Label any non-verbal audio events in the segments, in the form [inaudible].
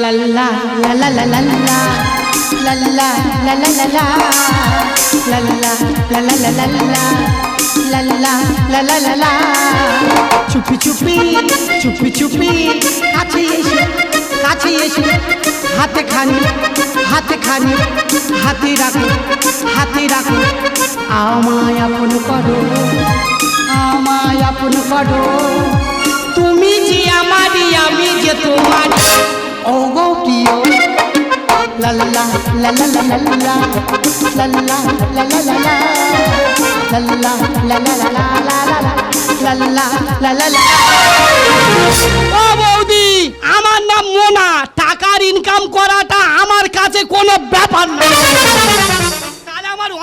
La la la la la la la La la la la la la La la la la la la la La la la la la la চুপি চুপি চুপি চুপি কাছে এসে কাছে এসে হাতে খানি হাতে খানি হাতে রাখো হাতে রাখো আমায় আপন করো আমায় আপন করো তুমি যে আমারই আমি যে তোমার ও গো প্রিয় লা লা লা লা লা la la la la la la la la la la ও বৌদি আমার নাম মোনা টাকার ইনকাম করাটা আমার কাছে কোনো ব্যাপার না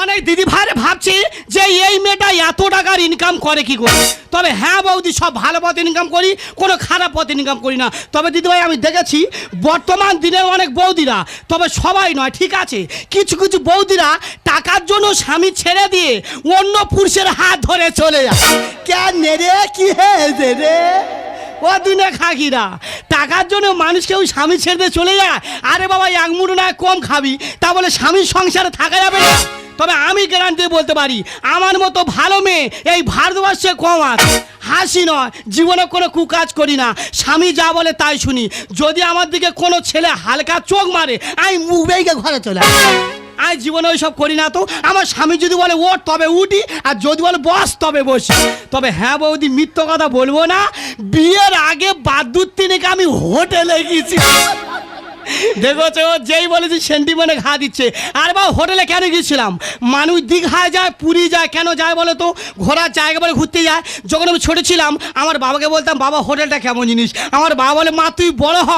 অনেক দিদি ভাইরে ভাবছে যে এই মেয়েটা এত টাকার ইনকাম করে কি করে? তবে হ্যাঁ বৌদি, সব ভালো পথে ইনকাম করি, কোনো খারাপ পথে ইনকাম করি না। তবে দিদিভাই আমি দেখেছি বর্তমান দিনের অনেক বৌদিরা, তবে সবাই নয়, ঠিক আছে? কিছু কিছু বৌদিরা টাকার জন্য স্বামী ছেড়ে দিয়ে অন্য পুরুষের হাত ধরে চলে যায়। কেন রে, কি হয়েছে রে? ও দুনে খাকিরা টাকার জন্য মানুষ কেউ স্বামী ছেড়ে চলে যায়? আরে বাবা, এক মুঠো না কম খাবি। তা বলে স্বামীর সংসারে থাকা যাবে না। তবে আমি গ্যারান্টি বলতে পারি, আমার মতো ভালো মেয়ে এই ভারতবর্ষে কম আছে হাসি নয়, জীবনে কোনো কুকাজ করি না। স্বামী যা বলে তাই শুনি। যদি আমার দিকে কোনো ছেলে হালকা চোখ মারে, আমি মুখ ঘরে চলে। আমি জীবনে ওইসব করি না তো। আমার স্বামী যদি বলে, ওঠ তবে উঠি, আর যদি বলে, বস তবে বসি। তবে হ্যাঁ বৌদি, মিথ্য কথা বলব না। বিয়ের আগে বাদুর তিনেকে আমি হোটেলে গেছি। দেখেছ ও যেই বলেছি সেন্টিমেন্টে ঘা দিচ্ছে। আর বা হোটেলে কেন গিয়েছিলাম? মানুষ দীঘায় যায়, পুরী যায়, কেন যায় বলো তো? ঘোরার জায়গা বলে ঘুরতে যায়। যখন আমি ছোটো ছিলাম, আমার বাবাকে বলতাম, বাবা, হোটেলটা কেমন জিনিস? আমার বাবা বলে, মা, তুই বড় হ,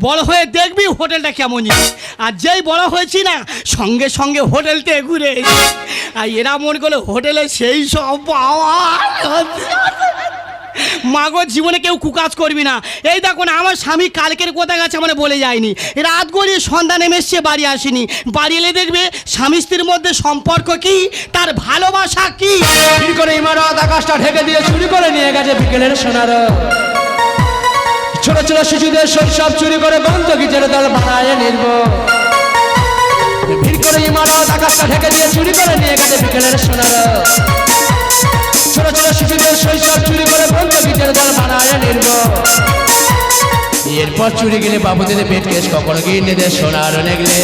বড় হয়ে দেখবি হোটেলটা কেমন জিনিস। আর যেই বড় হয়েছি না, সঙ্গে সঙ্গে হোটেলতে ঘুরে। আর এরা মনে করল হোটেলে সেই সব পাওয়া। মাগো জীবনে কেউ কুকাজ করবি না। এই দেখো না, আমার স্বামী কালকের কোথায় গেছে মানে বলে যায়নি। রাত গড়িয়ে সন্ধ্যা নেমে এসছে, বাড়ি আসেনি। বাড়ি এলে দেখবে স্বামী স্ত্রীর মধ্যে সম্পর্ক কি, তার ভালোবাসা কি? করে ইমারত আকাশটা ঢেকে দিয়ে চুরি করে নিয়ে গেছে বিকেলের সোনার। ছোট ছোট শিশুদের শৈশব চুরি করে বন্ধ গিজের দল বানায় নির্ব ভিড় করে ইমারত আকাশটা ঢেকে দিয়ে চুরি করে নিয়ে গেছে বিকেলের সোনার। ছোট ছোট শিশুদের চুরি করে বন্ধ গিজের দল বানায় নির্ব এরপর চুরি গেলে বাবুদের পেট কেস কখনো গিয়ে সোনার নেগলে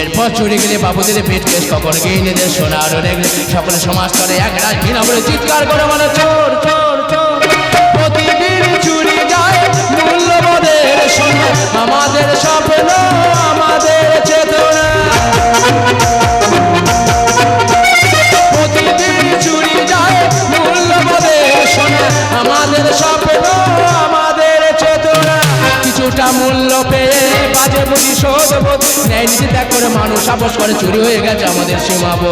এরপর চুরি গেলে বাবুদের পেট কেস কখন গিয়ে সোনার নেগলে সকলে সমাজ করে এক রাত ঘৃণা বলে চিৎকার করে চোর চোর চোর। প্রতিদিন চুরি যায় মূল্যবোধের সোনা আমাদের স্বপ্ন আমাদের চেতনা। আপোষ করে চুরি হয়ে গেছে আমাদের সীমাবো।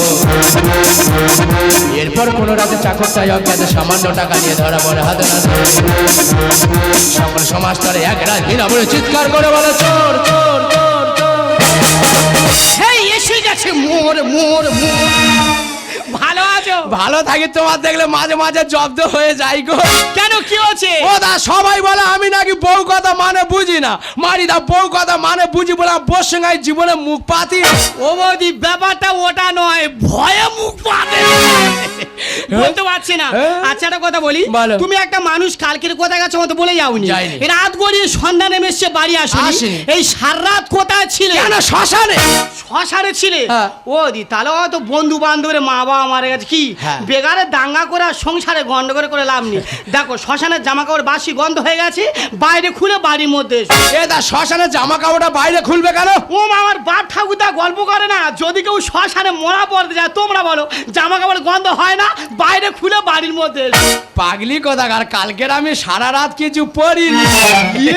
এরপর কোনো রাতে চাকর চাই অজ্ঞাতে সামান্য টাকা নিয়ে ধরা পড়ে হাতে না সকল সমাজ তারে এক রাত ঘৃণা বলে চিৎকার করে বলে, চোর চোর চোর চোর। এসে গেছে মোর মোর মোর। ভালো থাকি তোমার দেখলে মাঝে মাঝে জব্দ হয়ে যাই গো। কেন কি হচ্ছে ও দা সবাই বলে আমি নাকি বউ কথা মানে বুঝি না। মারি দা বউ কথা মানে বুঝি বলে বউর সঙ্গে জীবনে মুখ পাতি ও বৌদি ব্যাপারটা ওটা নয় ভয়ে মুখ পাতে। [laughs] বলতে পারছি না। হ্যাঁ? আচ্ছা একটা কথা বলি। তুমি একটা মানুষ কালকের কোথায় গেছো মতো বলে যাওনি। রাত গড়িয়ে সন্ধ্যা নেমে এসছে বাড়ি আসেনি। এই সার রাত কোথায় ছিলে? শ্মশানে? শ্মশানে ছিলে? হ্যাঁ। ও দি তাহলে হয়তো বন্ধু বান্ধবের মা বাবা মারা গেছে। কি? হ্যাঁ। দাঙ্গা করে আর সংসারে গন্ডগোল করে লাভ নেই। [laughs] দেখো শ্মশানের জামা কাপড় বাসি গন্ধ হয়ে গেছে বাইরে খুলে বাড়ির মধ্যে এসো। এ দা শ্মশানে জামা কাপড়টা বাইরে খুলবে কেন? ও আমার বাপ ঠাকুরদা গল্প করে না। যদি কেউ শ্মশানে মরা পড়তে যায় তোমরা বলো জামা কাপড় গন্ধ হয় না বাইরে খুলে বাড়ির মধ্যে পাগলি কোথাকার কালকের আমি সারা রাত কিছু পড়িনি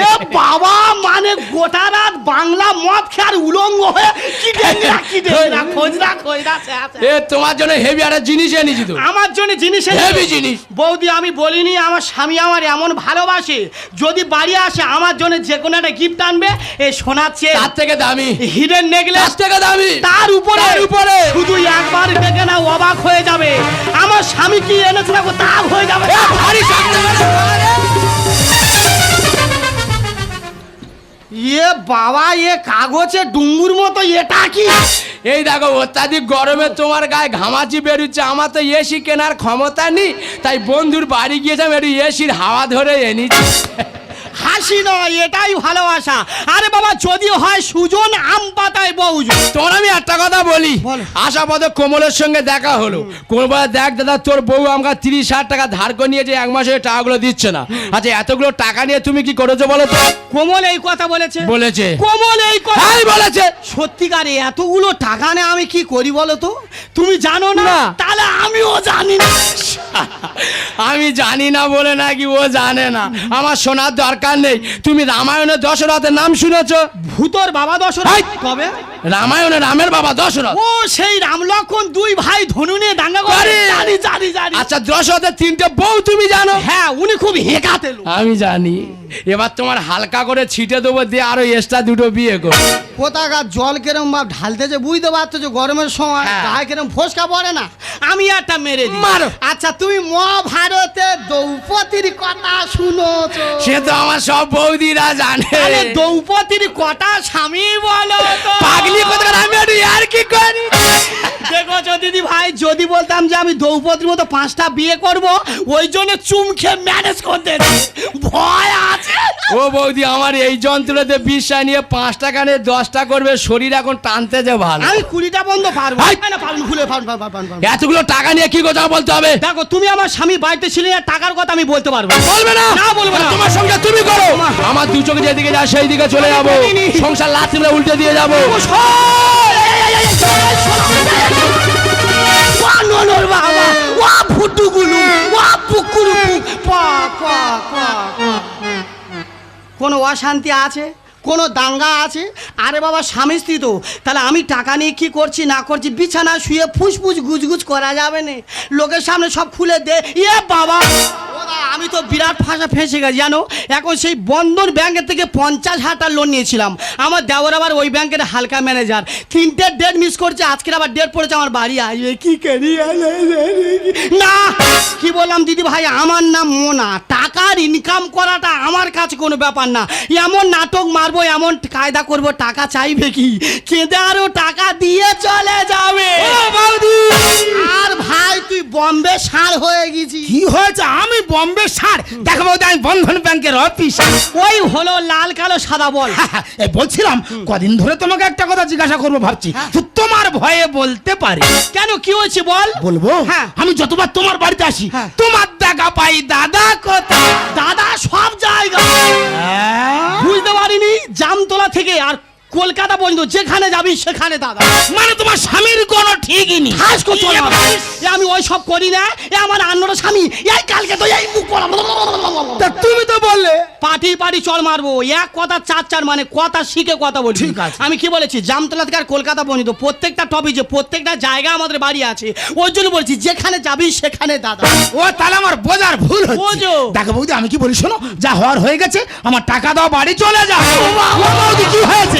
এ বাবা মানে গোটা রাত বাংলা মদ খেয়ার উলঙ্গ হয়ে কি কি খোঁজরা খোঁজরা। এ তোমার জন্য হেভি একটা জিনিস এনেছি তো আমার জন্য জিনিস? Heavy জিনিস। বৌদি আমি বলিনি আমার স্বামী আমার এমন ভালোবাসে যদি বাড়ি আসে আমার জন্য যে কোনো একটা গিফট আনবে সোনার চেয়ে তার থেকে দামি হিডেন নেকলেস থেকে দামি তার উপরে উপরে। শুধু একবার দেখে না অবাক হয়ে যাবে আমার স্বামী কি এনেছে না তা হয়ে যাবে। এ বাবা এ কাগজে ডুঙ্গুর মতো এটা কি? এই দেখো অত্যাধিক গরমে তোমার গায়ে ঘামাচি বেরোচ্ছে আমার তো এসি কেনার ক্ষমতা নেই তাই বন্ধুর বাড়ি গিয়েছিলাম একটু এসির হাওয়া ধরে এনেছি। হাসি নয় এটাই ভালোবাসা। আরে বাবা যদি হয় সুজন আম পাতায় বউজন তোমার আমি একটা কথা বলি। আশা পথে কোমলের সঙ্গে দেখা হলো। কোমল দেখ দাদা তোর বউ আমাকে তিরিশ হাজার টাকা ধার করে নিয়েছে এক মাসে টাকাগুলো দিচ্ছে না। আচ্ছা এতগুলো টাকা নিয়ে তুমি কি করেছ বলো তো? কোমল এই কথা বলেছে। বলেছে। কোমল এই কথা হ্যাঁ বলেছে। সত্যিকারে এতগুলো টাকা নিয়ে আমি কি করি বলো তো? তুমি জানো না? না। তাহলে আমিও জানি না। আমি জানি না বলে নাকি ও জানে না। আমার শোনার দরকার নেই। তুমি রামায়ণের দশরথের নাম শুনেছো? ভূতর বাবা দশরথ। কবে? রামায়ণে রামের বাবা দশরথ। ও সেই রাম লক্ষণ দুই ভাই ধনু নিয়ে দাঙ্গা করে। আরে! জানি জানি জানি। আচ্ছা দশরথের তিনটে বউ তুমি জানো? হ্যাঁ উনি খুব হেকাতে। আমি জানি। এবার তোমার হালকা করে ছিটে দেবো দিয়ে আরও এক্সট্রা দুটো বিয়ে করো। কোথাকার জল কেরম ভাব ঢালতেছে বুঝতে পারছ যে গরমের সময়। হ্যাঁ। গায়ে কেরম ফোসকা পড়ে না। আমি একটা মেরে দিই। মারো। আচ্ছা তুমি মহাভারতে দ্রৌপদীর কথা শুনোছো। সে তো আমার সব বৌদিরা জানে। দ্রৌপদীর কটা স্বামী বলো পাগলি কোথাকার আমি একটু আর কি করি? দেখো দিদি ভাই যদি বলতাম যে আমি দ্রৌপদীর মতো পাঁচটা বিয়ে করব ওই জন্য চুমখে ম্যানেজ করতে। ভয় আছে। ও বৌদি আমার এই যন্ত্রতে বিশ্বাস নিয়ে পাঁচটা কানে দশটা করবে শরীর এখন টানতে যে ভালো। আমি কুড়িটা বন্ধ পারব! না, পারব খুলে পারব পারব এতগুলো টাকা নিয়ে কি কথা বলতে হবে? দেখো তুমি আমার স্বামী বাড়িতে ছিলে টাকার কথা আমি বলতে পারব বলবে না? না, বলব না। তোমার সঙ্গে তুমি করো। আমার দু চোখে যেদিকে যা সেই দিকে চলে যাব। সংসার লাথি উল্টে দিয়ে যাব। ননর বাবা, ও ফুটুগুলু, ও পুকুরু পুক, পা, পা, পা, পা। কোনো অশান্তি আছে? কোনো দাঙ্গা আছে? আরে বাবা, স্বামী স্ত্রী তো। তাহলে আমি টাকা নিয়ে কি করছি, না করছি? বিছানা শুয়ে ফুসফুস গুজগুজ করা যাবে না। লোকের সামনে সব খুলে দে। ইয়ে বাবা! আমি তো বিরাট ফাঁসা ফেঁসে গেছি, জানো? এখন সেই বন্ধন ব্যাংকের থেকে পঞ্চাশ হাজার লোন নিয়েছিলাম। আমার দেওয়ার আবার ওই ব্যাংকের হালকা ম্যানেজার তিনটে ডেট মিস করছে, আজকের আবার ডেট পড়েছে আমার বাড়ি। আসবে কি করি না! কি বললাম, দিদি ভাই, আমার নাম মোনা। টাকার ইনকাম করাটা আমার কাছে কোনো ব্যাপার না। এমন নাটক মারবো এমন কায়দা করব টাকা চাইবে কি? কেঁদে আরও টাকা দিয়ে চলে যাবে। আর ভাই তুই বম্বে সার হয়ে গেছি কি হয়েছে? আমি বম্বে সার? দেখো বৌদি আমি বন্ধন ব্যাংকের অফিস ওই হলো লাল কালো সাদা বল। এই বলছিলাম কদিন ধরে তোমাকে একটা কথা জিজ্ঞাসা করব ভাবছি। তোমার ভয়ে বলতে পারি। কেন কি হয়েছে বল? বলব? হ্যাঁ। আমি যতবার তোমার বাড়িতে আসি হ্যাঁ। তোমার দেখা পাই দাদা কোথায়? দাদা সব জায়গায়। বুঝতে পারিনি? জামতলা থেকে আর কলকাতা পর্যন্ত যেখানে যাবি সেখানে দাদা। মানে তোমার স্বামীর কোনো ঠিকই নেই। হাস করছ না। এ আমি ওই সব করি না এ আমার আন্নর স্বামী এই কালকে তো এই মুখ পড়া তা তুমি তো বললে। পাটি পাটি চল মারবো এক কথা চার চার মানে কথা শিখে কথা বলছি ঠিক আছে। আমি কি বলেছি জামতলা থেকে আর কলকাতা পর্যন্ত প্রত্যেকটা টপিক যে প্রত্যেকটা জায়গা আমাদের বাড়ি আছে ওর জন্য বলছি যেখানে যাবি সেখানে দাদা। ও তাহলে আমার বোঝার ভুল হচ্ছে। বোঝো। দেখো বৌদি আমি কি বলি শোনো যা হওয়ার হয়ে গেছে আমার টাকা দাও বাড়ি চলে যাও। কি হয়েছে?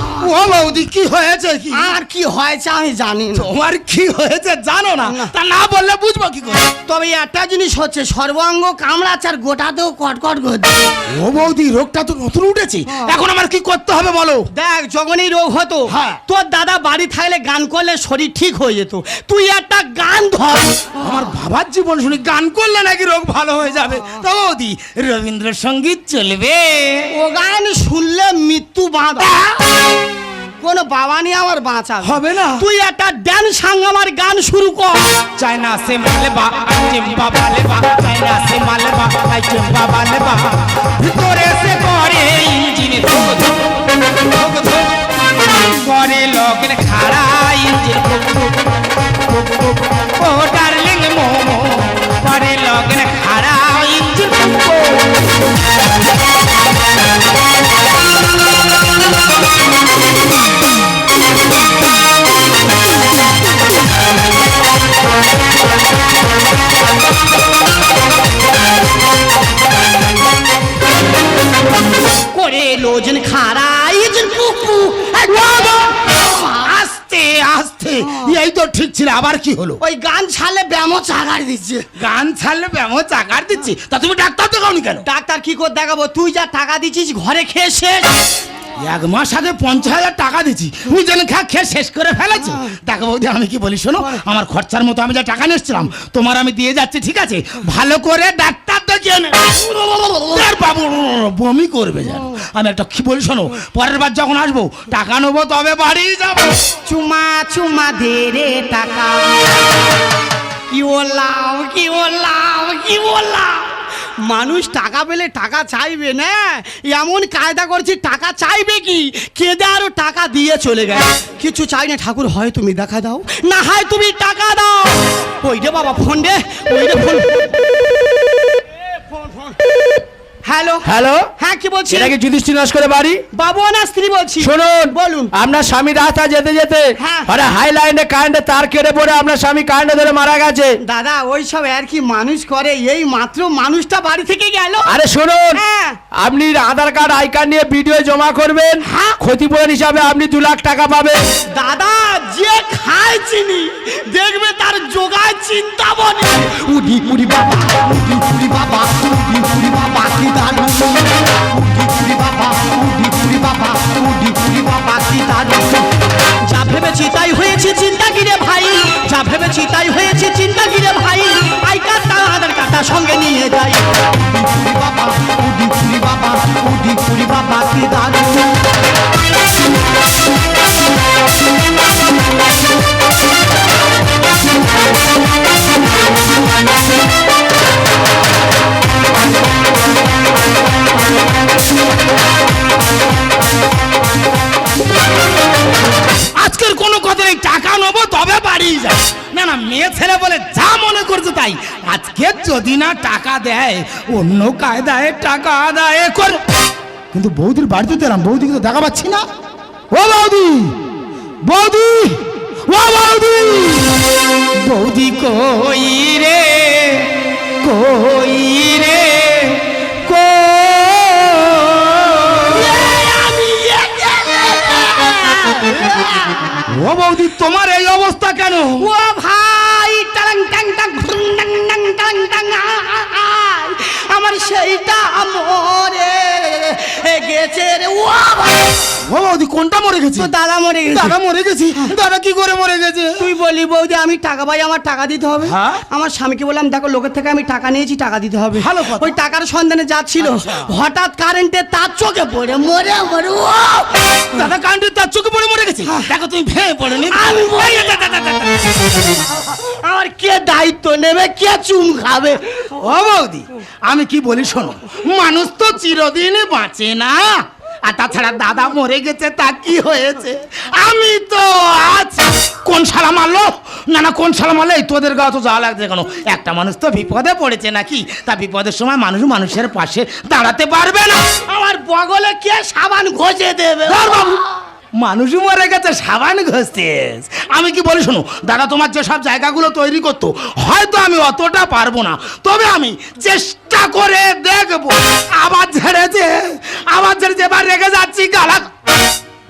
ও বৌদি কি হয়েছে কি? আর কি হয়েছে আমি জানি না। তোমার কি হয়েছে জানো না। তা না বললে বুঝব কি করে? তবে একটা জিনিস হচ্ছে সর্বাঙ্গ কামড়াচ্ছে আর গোটাতেও কটকট করছে ও বৌদি রোগটা তো নতুন উঠেছে। হ্যাঁ। এখন আমার কি করতে হবে বলো? দেখ যখনই রোগ হতো হ্যাঁ। তোর দাদা বাড়ি থাকলে গান করলে শরীর ঠিক হয়ে যেত। তুই একটা গান ধর। আমার বাবার জীবন শুনি গান করলে নাকি রোগ ভালো হয়ে যাবে। তো বৌদি রবীন্দ্রসঙ্গীত চলবে। ও গান শুনলে মৃত্যু বাঁধা। কোনো বাবা নিয়ে আমার বাঁচা হবে না। তুই একটা ড্যান সাং আমার গান শুরু কর। চাইনা সে মালবা চেম্বা বালেবা চাইনা সে মালবা আই চেম্বা বালেবা। ভিতরে সে করে ইঞ্জিন করে লগন খাড়া ইঞ্জিন ও ডার্লিং মোমো করে লগন খাড়া ইঞ্জিন করে লোজন খারাই যেন পুকু আস্তে আস্তে। এই তো ঠিক ছিল আবার কি হলো? ওই গান ছাড়লে ব্যামো চাগার দিচ্ছে। গান ছাড়লে ব্যামো চাকার দিচ্ছি? তা তুমি ডাক্তার দেখাওনি কেন? ডাক্তার কি করে দেখাবো? তুই যা টাকা দিচ্ছিস ঘরে খেয়ে শেষ। এক মাস আগে পঞ্চাশ হাজার টাকা দিচ্ছি তুমি যেন খা খেয়ে শেষ করে ফেলেছো। দেখো বৌদি আমি কি বলি শোনো আমার খরচার মতো আমি যা টাকা নিয়েছিলাম তোমার আমি দিয়ে যাচ্ছি ঠিক আছে? ভালো করে ডাক্তার দেখিয়ে বাবু বমি করবে জানো আমি একটা কি বলি শোনো পরের বার যখন আসব টাকা নেব তবে বাড়ি যাব। চুমা চুমা দে রে টাকা। কি বললাম কি বললাম কি বললাম? মানুষ টাকা পেলে টাকা চাইবে, না? এমন কায়দা করছি, টাকা চাইবে কি? কেঁদে আরও টাকা দিয়ে চলে গেল কিছু চাই না, ঠাকুর, হয় তুমি দেখা দাও। না হয় তুমি টাকা দাও। ওই রে বাবা, ফোন রে ওই রে ফোন। হ্যালো? হ্যালো? হ্যাঁ কি বলছি এটা কি যুধিষ্ঠির নস্করের বাড়ি? বাবু না স্ত্রী বলছি। শুনুন বলুন। আপনার স্বামী রাস্তা যেতে যেতে হ্যাঁ। আরে হাই লাইনে কারেন্টে তার কেটে পড়ে আপনার স্বামী কারেন্টে ধরে মারা গেছে। দাদা ওই সব আর কি মানুষ করে? এই মাত্র মানুষটা বাড়ি থেকে গেল। আরে শুনুন হ্যাঁ। আপনি আধার কার্ড আই কার্ড নিয়ে ভিডিও জমা করবেন। হ্যাঁ। ক্ষতিপূরণ হিসাবে আপনি দু লাখ টাকা পাবেন। দাদা যে খায় চিনি দেখবে তার যোগায় চিন্তা বনে উডি উডি বাবা উডি উডি বাবা উডি উডি কি দারুণ উডি উডি বাবা উডি উডি বাবা উডি উডি বাবা কি দারুণ যা ভেবেছি তাই হয়েছে চিন্তা গিরে ভাই? যা ভেবেছি তাই হয়েছে চিন্তা গিরে ভাই? আই কার্ডটা আধার কার্ডটা সঙ্গে নিয়ে যাই। যদি না টাকা দেয় অন্য কায়দায় টাকা আদায় কর। কিন্তু বৌদির বাড়িতে তো এলাম বৌদিকে তো দেখা পাচ্ছি না। ও বৌদি! বৌদি! ও বৌদি! বৌদি কই রে? কই রে? ও বৌদি তোমার এই অবস্থা কেন? ও কোনটা মরে গেছে। তো দাদা মরে গেছে। দাদা মরে গেছি? দাদা কি করে মরে গেছে? তুই বলি বৌদি আমি টাকা পাই আমার টাকা দিতে হবে। হ্যাঁ? আমার স্বামীকে বললাম দেখো লোকের থেকে আমি টাকা নিয়েছি টাকা দিতে হবে। ভালো কথা। ওই টাকার সন্ধানে যাচ্ছিল আচ্ছা। হঠাৎ কারেন্টে তার চোখে পড়ে মরে মরে ও! দাদা কান্ডে তার চোখে পড়ে মরে গেছে? দেখো তুমি ভেঙে আমি বলি- আমার কে দায়িত্ব নেবে কে চুম খাবে? ও বৌদি আমি কি বলি শোনো মানুষ তো চিরদিন বাঁচে না। আর তাছাড়া দাদা মরে গেছে, তা কি হয়েছে? আমি তো আছি। কোন সালা মারলো? না না, কোন সালা মারলো? এই তোদের গাও তো যাওয়া লাগছে কেন? একটা মানুষ তো বিপদে পড়েছে নাকি? তা বিপদের সময় মানুষ মানুষের পাশে দাঁড়াতে পারবে না। আমার বগলে কে সাবান ঘষে দেবে? বাবু। মানুষই মরে গেছে সাবান ঘষতেস আমি কি বলি শোনো দাদা তোমার যে সব জায়গাগুলো তৈরি করতো হয়তো আমি অতটা পারব না। তবে আমি চেষ্টা করে দেখব। আবার ঝেড়েছে আবার ঝেড়েছে এবার রেগে যাচ্ছি গালা।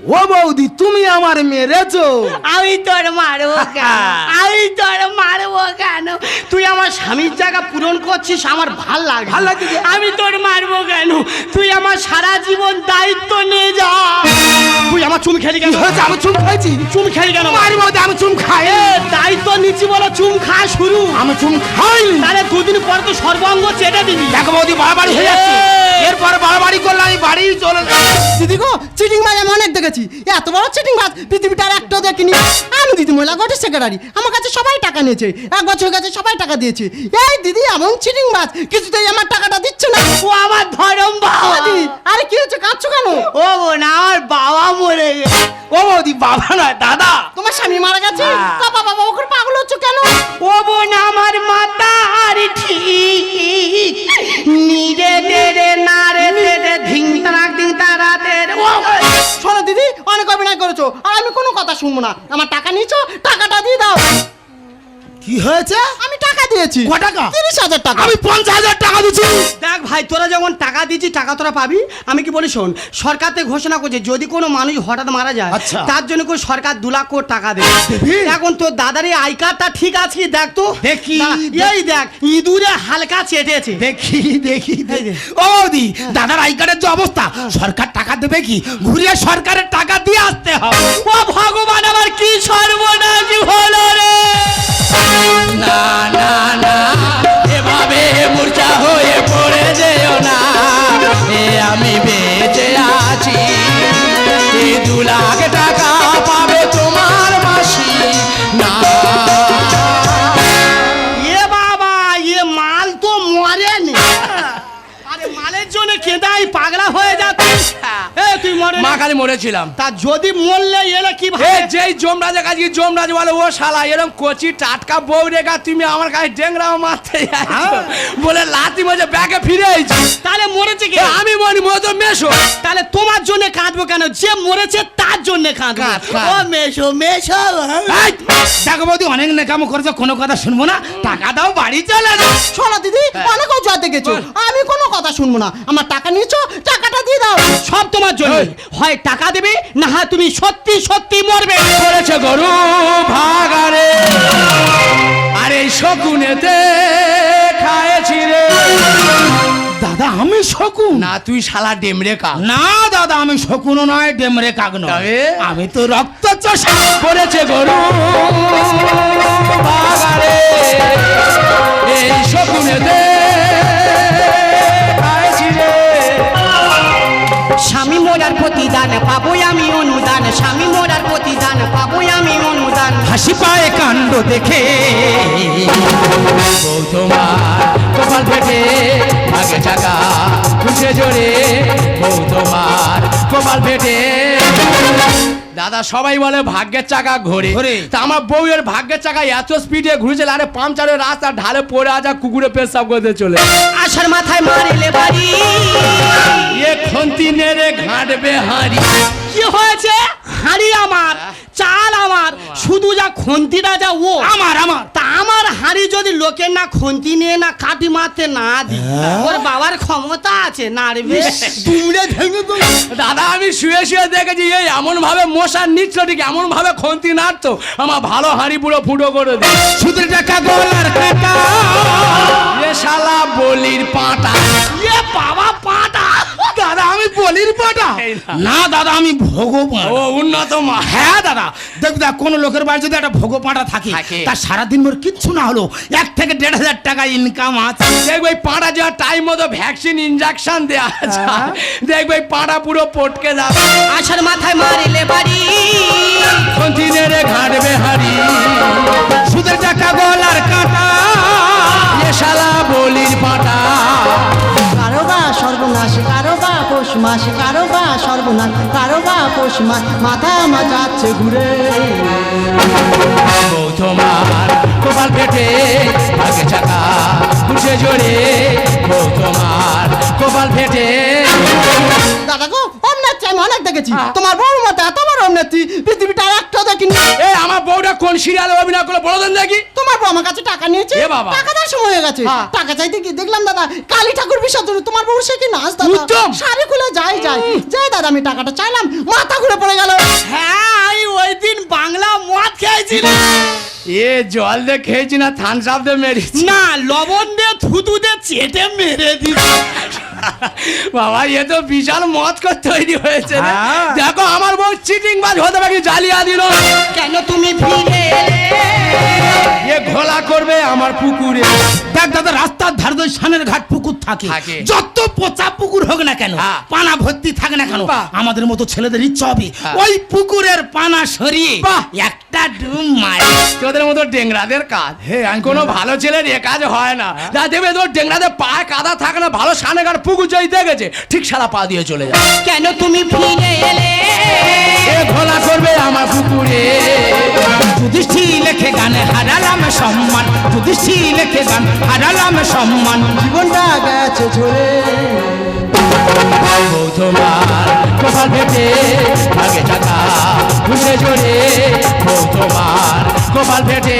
ও বৌদি তুমি আমার মেরেছো। আমি তোর মারবো [laughs] আমি তোর মারবো কেন? তুই আমার স্বামীর জায়গা পূরণ করছিস আমার ভালো লাগে ভালো লাগছে যে। আমি তোর মারবো কেন? তুই আমার সারা জীবন দায়িত্ব নিয়ে যা। তুই আমার চুম খেলি কেন? হয়েছে? আমি চুম খাইছি? চুম খেলি কেন? মারি মধ্যে আমি চুম খাই। তাই দায়িত্ব নিচে বলো চুম খা শুরু। আমি চুম খাইনি। তাহলে দুদিন পর তো সর্বাঙ্গ চেটে দিবি। দেখো বৌদি বাড়াবাড়ি হয়ে যাচ্ছে। এরপর বাড়াবাড়ি করলে আমি বাড়ি চলে দিদি গো চিটিং বাজ আমি অনেক দেখেছি। এত বড় চিটিং বাজ পৃথিবীটা আর একটাও দেখিনি। আমি দিদি মহিলা গোটের সেক্রেটারি আমার কাছে সবাই টাকা নিয়েছে এক বছর কাছে সবাই টাকা দিয়েছে। এই দিদি এমন চিটিং বাজ কিছুতেই আমার টাকাটা দিচ্ছে না। ও আমার ধরম বাবা। আরে কি হচ্ছে কাঁদছো কেন? ও বোন আমার বাবা মরে গেছে। ও বৌদি বাবা নয় দাদা। তোমার স্বামী মারা গেছে? হ্যাঁ। বাবা বাবা ওখানে পাগল হচ্ছে কেন? ও বোন আমার মাতার ঠিক। নিরে দেরে ও! শোনো দিদি, অনেক অভিনয় করেছ, আর আমি কোনো কথা শুনব না। আমার টাকা নিয়েছো, টাকাটা দিয়ে দাও। কি হয়েছে? আমি টাকা দিয়েছি। ক টাকা? তিরিশ হাজার টাকা। আমি পঞ্চাশ হাজার টাকা দিচ্ছি। দেখ ভাই তোরা যখন টাকা দিচ্ছি টাকা তোরা পাবি? আমি কি বলি শোন সরকার থেকে ঘোষণা করছে যদি কোনো মানুষ হঠাৎ মারা যায় আচ্ছা। তার জন্য করে সরকার দু লাখ কোটি টাকা দেবে। দেবে? এখন তোর দাদার এই আই কার্ডটা ঠিক আছে কি? দেখ তো। দেখি, এই দেখ ইঁদুরে হালকা চেটেছে। দেখি দেখি ও দি দাদার আই কার্ডের যে অবস্থা সরকার টাকা দেবে কি? ঘুরিয়ে সরকারের টাকা দিয়ে আসতে হবে। ও ভগবান আমার কি সর্বনাশ হলো রে? না না না এভাবে মূর্ছা হয়ে পড়ে যেও না। এ আমি বেঁচে খালি মরেছিলাম। তা যদি মরলে এলে কি ভাবে যেই জমরাজের কাছে জমরাজ বলে ও শালা এরকম কচি টাটকা বউ রেখা তুমি আমার কাছে ডেংরাও মারতে বলে লাতি মজে ব্যাগে ফিরে আইছি। তাহলে মরেছে কি? আমি মরি মতো মেশো। তাহলে তোমার জন্য কাঁদবো কেন? যে মরেছে তার জন্য কাঁদবো। কাঁদ, কাঁদ। ও মেশো মেশো। দেখো বৌদি অনেক নেকামো করেছ কোনো কথা শুনব না। টাকা দাও বাড়ি চলে যাও। শোনো দিদি অনেক অজুহাত দেখেছ। আমি কোনো কথা শুনব না। আমার টাকা নিয়েছো টাকাটা দিয়ে দাও। সব তোমার জন্য। হয় টাকা দেবে না হয় তুমি সত্যি সত্যি মরবে। করেছে গরু ভাগারে? আরে শকুনেতে খায়েছি রে। দাদা আমি শকুন। না তুই শালা ডেমরে কাক। না দাদা আমি শকুনও নয় ডেমরে কাক নয়? আমি তো রক্ত চষা। করেছে গরু ভাগারে। এই শকুনেতে মোরার প্রতিদান পাবো আমি অনুদান স্বামী মোরার প্রতিদান পাবো আমি অনুদান। হাসি পায়ে কাণ্ড দেখে। তোমার কপাল ফেটে আগে টাকা খুশে জোরে। বউ তোমার কপাল ফেটে দাদা সবাই বলে ভাগ্যের চাকা ঘোরে। তা আমার বউয়ের ভাগ্যের চাকা এত স্পিডে ঘুরেছিল আরে পাঞ্চারের রাস্তা ঢালে পড়ে আজা কুকুরে পেশাব করতে চলে আসার মাথায় মারিলে বাড়ি। এ খন্তি নেড়ে ঘাঁটবে হাঁড়ি। কি হয়েছে? হাড়ি আমার। চাল আমার। শুধু যা খন্তিটা যা ও। আমার আমার। তা আমার হাঁড়ি যদি লোকের না খন্তি নিয়ে না কাটি মারতে না দি ওর বাবার ক্ষমতা আছে নাড়বে দুমড়ে ভেঙে দেবো। দাদা আমি শুয়ে শুয়ে দেখেছি এই এমন ভাবে মশার নিচ্ছ ঠিক এমন ভাবে খন্তি নাড়তো আমার ভালো হাঁড়ি পুরো ফুটো করে দিই সুদের টাকা গলার কাটা এ শালা বলির পাটা। এ বাবা পাটা। দাদা আমি বলির পাটা। না দাদা আমি ভগবান। ও উন্নত মা। হ্যাঁ দাদা দেখ দেখ কোন লোকের বাড়ি যদি একটা ভোগ পাঁটা থাকে। তার সারাদিন মোর কিচ্ছু না হলো। এক থেকে দেড় হাজার টাকা ইনকাম আছে। দেখবে ওই পাড়া যাওয়ার টাইম মতো ভ্যাকসিন ইনজেকশন দেওয়া দেখবে ওই পাড়া পুরো পটকে যাবে। আসার মাথায় মারিলে বাড়ি। কন্টিনেরে ঘাটবে হাড়ি সুদের টাকা গলার কাটা এ শালা বলির পাটা। মাস কারও বা সর্বনাশ কারও বা পৌষ মাস মাথা মাচাচ্ছে ঘুরে। তোমার কপাল পেটে আগে চাকা উঠে জোরে। তোমার কপাল ফেটে। দাদা গো অমনেত্রী আমি অনেক দেখেছি। তোমার বউর মতো এত বড় অমনেত্রী পৃথিবীটা একটা দেখিনি। এ আমার বউটা কোন সিরিয়ালে অভিনয় করল বলো দেন দেখি। তোমার বউ আমার কাছে টাকা নিয়েছে এ বাবা। টাকা দেওয়ার সময় হয়ে গেছে। টাকা চাইতে কি দেখলাম দাদা কালী ঠাকুর বিসর্জন তোমার বউ সে কি নাচ দাদা? উত্তম। শাড়ি খুলে যাই যাই। যাই দাদা আমি টাকাটা চাইলাম। মাথা ঘুরে পড়ে গেল। হ্যাঁ আমি ওই দিন বাংলা মদ খেয়েছিলাম। এ জল দিয়ে খেয়েছি না থান সাপ দিয়ে মেরেছি। না লবণ দিয়ে থুতু দিয়ে চেটে মেরে দিছি [laughs] বাবা এ তো বিশাল মত করে তৈরি হয়েছে হ্যাঁ। দেখো আমার বউ চিটিং বাজ হতে পারে জালিয়া দিল। কেন তুমি ফিরে এ ঘোলা করবে আমার পুকুরে। দেখ দাদা রাস্তার ধারে তো সানের ঘাট পুকুর থাকে। যত পচা পুকুর হোক না কেন হ্যাঁ। পানা ভর্তি থাকে না কেন আমাদের মতো ছেলেদের ইচ্ছা হবে হ্যাঁ। ওই পুকুরের পানা সরিয়ে একটা ডুম মারে। তোদের মতো ডেংরাদের কাজ। হে আমি কোনো ভালো ছেলের এ কাজ হয় না। যা দেবে তোর ডেংরাদের পায়ে কাদা থাকে না ভালো সানেগার পুকুর যাই দেখেছে ঠিক সারা পা দিয়ে চলে যায়। কেন তুমি ফিরে এলে? এ ঘোলা করবে আমার পুকুরে। যুধিষ্ঠি লেখে গানে হারালাম সম্মান। যুধিষ্ঠি লেখে গান হারালাম সম্মান। জীবনটা গেছে ঝরে তোমার কপাল ফেটে আগে চাকা ঘুরে জোরে তোমার কপাল ফেটে।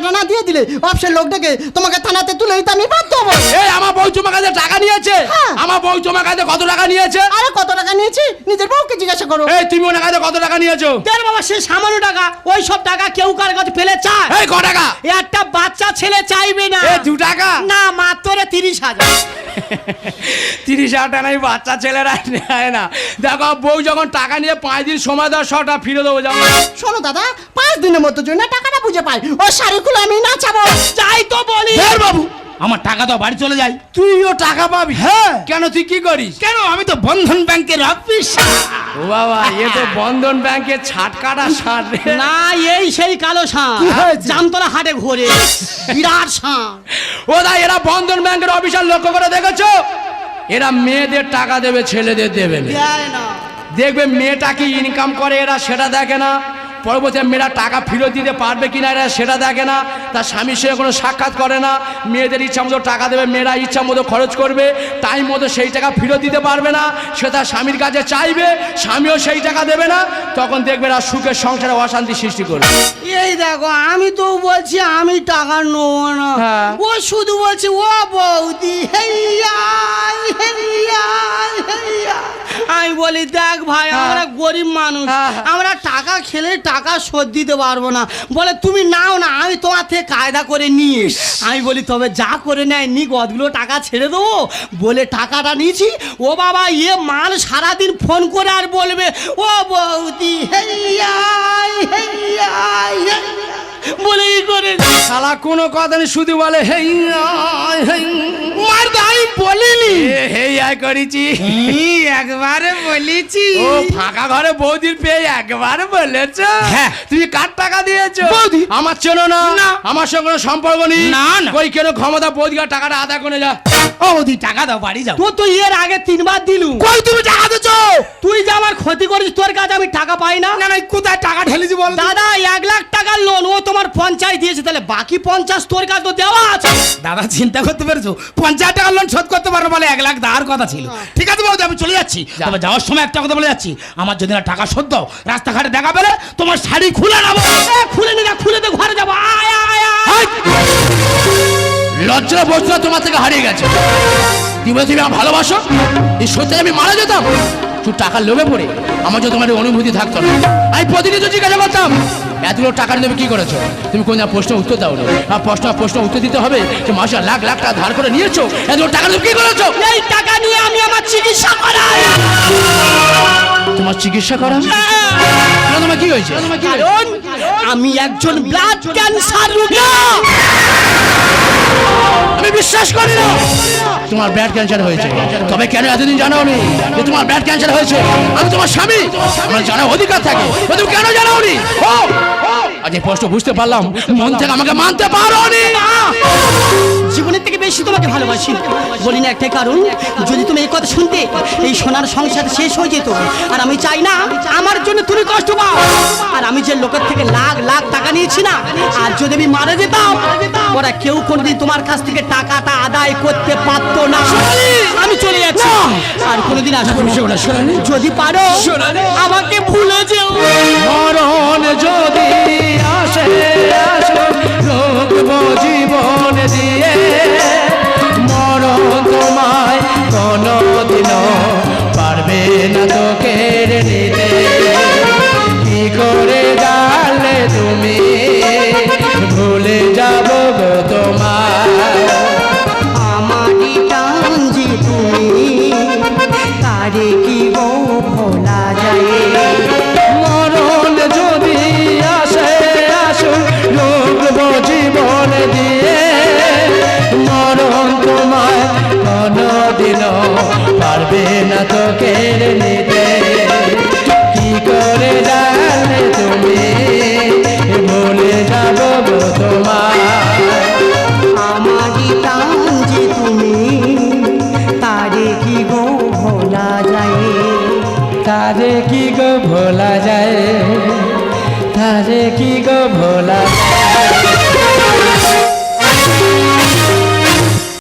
টাকাটা না দিয়ে দিলে অফিসের লোকটাকে তোমাকে থানাতে তুলে দিতে আমি বাধ্য হব। এই আমার বউ তোমার কাছে টাকা নিয়েছে? হ্যাঁ। আমার বউ তোমার কাছে কত টাকা নিয়েছে? আরে কত টাকা নিয়েছি? নিজের বউকে জিজ্ঞাসা করো। এই তুমি ওনার কাছে কত টাকা নিয়েছো? তোর বাবা সে সামান্য টাকা। ওই সব টাকা কেউ কার কাছে ফেলে চায়? এই ক টাকা? একটা বাচ্চা ছেলে চাইবে না। এই দু টাকা? না মাত্র তিরিশ হাজার। তিরিশ হাজার টাকা এই বাচ্চা ছেলেরা নেয় না। দেখো বউ যখন টাকা নিয়ে পাঁচ দিন সময় দেওয়ার শটা ফিরে দেবো যাব শোনো দাদা পাঁচ দিনের মতো জন্য টাকাটা বুঝে পাই ও শাড়িগুলো আমি নাচাবো। চাই তো বলি। ধর বাবু। আমার টাকা দাও বাড়ি চলে যাই। তুইও টাকা পাবি। হ্যাঁ। কেন তুই কি করিস? কেন? আমি তো বন্ধন ব্যাংকের অফিস ও বাবা এ তো বন্ধন ব্যাংকের ছাট কাটা সার না এই সেই কালো হয়েছে? জামতলা হাটে ঘোরে। বিরাট ষাঁড় ও দা এরা বন্ধন ব্যাংকের অফিসার লক্ষ্য করে দেখেছ? এরা মেয়েদের টাকা দেবে ছেলেদের দেবে না। দেখবে মেয়েটা কি ইনকাম করে এরা সেটা দেখে না। পরবর্তী মেয়েরা টাকা ফেরত দিতে পারবে কিনা এরা সেটা দেখে না। তার স্বামীর সঙ্গে কোনো সাক্ষাৎ করে না। মেয়েদের ইচ্ছা মতো টাকা দেবে মেয়েরা ইচ্ছা মতো খরচ করবে টাইম মতো সেই টাকা ফেরত দিতে পারবে না। সে তার স্বামীর কাছে চাইবে স্বামীও সেই টাকা দেবে না। তখন দেখবে এরা সুখের সংসারে অশান্তি সৃষ্টি করবে। এই দেখো আমি তো বলছি আমি টাকা নেব না। হ্যাঁ। ও শুধু বলছে ও বৌদি হেইয়া হেইয়া হেইয়া আমি বলি দেখ ভাই আমরা গরিব মানুষ। হ্যাঁ। আমরা টাকা খেলে টাকা শোধ দিতে পারব না। বলে তুমি নাও না আমি তোমার থেকে কায়দা করে নিয়ে আমি বলি তবে যা করে নেয় নি কতগুলো টাকা ছেড়ে দেবো? বলে টাকাটা নিয়েছি। ও বাবা ইয়ে মাল সারাদিন ফোন করে আর বলবে ও বৌদি হেইয়া হেইয়া হেইয়া বলে ই করে শালা কোনো কথা নেই শুধু বলে হেই আয়, হেই মার দাই বলিনি। করেছি। একবারে বলেছি। ও ফাঁকা ঘরে বৌদির পেয়ে একবারে বলেছ? হ্যাঁ। তুমি কার টাকা দিয়েছ? বৌদি। আমার চেনো না। আমার সঙ্গে কোনো সম্পর্ক নেই। না, না। ওই কেন ক্ষমতা বৌদিকার টাকাটা আদায় করে যা ও দি টাকা দাও বাড়ি যাও। তো তো এর আগে তিনবার দিলু। কই তুমি টাকা দিছো তুই যে আমার ক্ষতি করিস তোর কাছে আমি টাকা পাই না। না না কোথায় টাকা ঢেলেছি বল দাদা এক লাখ টাকার লোন ও তোমার পঞ্চায়েত দিয়েছে তাহলে বাকি পঞ্চাশ তোর কাছে তো দেওয়া আছে। দাদা চিন্তা করতে পেরেছ? পঞ্চাশ টাকা লোন শোধ করতে পারো বলে এক লাখ দেওয়ার কথা ছিল। ঠিক আছে বৌদি আমি চলে যাচ্ছি। তবে যাওয়ার সময় একটা কথা বলে যাচ্ছি। আমার যদি না টাকা শোধ দাও রাস্তাঘাটে দেখা পেলে তোমার শাড়ি খুলে নেব। খুলে নি না খুলে দে ঘরে যাব। আয় আয় আয়। লজ্জা বজ্জা তোমার থেকে হারিয়ে গেছে। তুমি বলে তুমি আমার ভালোবাসো? এই সত্যি আমি মারা যেতাম। তুই টাকার লোভে পড়ে। আমার যদি তোমার অনুভূতি থাকতো না। আমি প্রতিনিয়ত জিজ্ঞাসা করতাম এতগুলো টাকা নিয়ে তুমি কি করেছ? তুমি কোন প্রশ্ন উত্তর দাও না প্রশ্ন প্রশ্ন উত্তর দিতে হবে যে মাসে লাখ লাখ টাকা ধার করে নিয়েছো? এতগুলো টাকা তুমি কি করেছ? এই টাকা নিয়ে আমি আমার চিকিৎসা করাই। তোমার চিকিৎসা করা? তোমার কি হয়েছে? আমি একজন ব্লাড ক্যান্সার রোগী। আমি বিশ্বাস করি না। তোমার ব্লাড ক্যান্সার হয়েছে। তবে কেন এতদিন জানাওনি যে তোমার ব্লাড ক্যান্সার হয়েছে? আমি তোমার স্বামী। আমার জানার অধিকার থাকে। তুমি কেন জানাওনি? আজ এই প্রশ্ন বুঝতে পারলাম। মন থেকে আমাকে মানতে পারো তোমাকে ভালোবাসি। বলি না একটাই কারণ যদি তুমি এই কথা শুনতে এই সোনার সংসার শেষ হয়ে যেত আর আমি চাই না আমার জন্য তুমি কষ্ট পাও। আর আমি যে লোকের থেকে লাখ লাখ টাকা নিয়েছি না আর যদি আমি মারা যেতাম ওরা কেউ কোনোদিন তোমার কাছ থেকে টাকাটা আদায় করতে পারতো না। আমি চলে যাচ্ছি। আর কোনোদিন আসব। যদি পারো আমাকে ভুলে যেও। মরণ যদি আসে আসো রোগব জীবন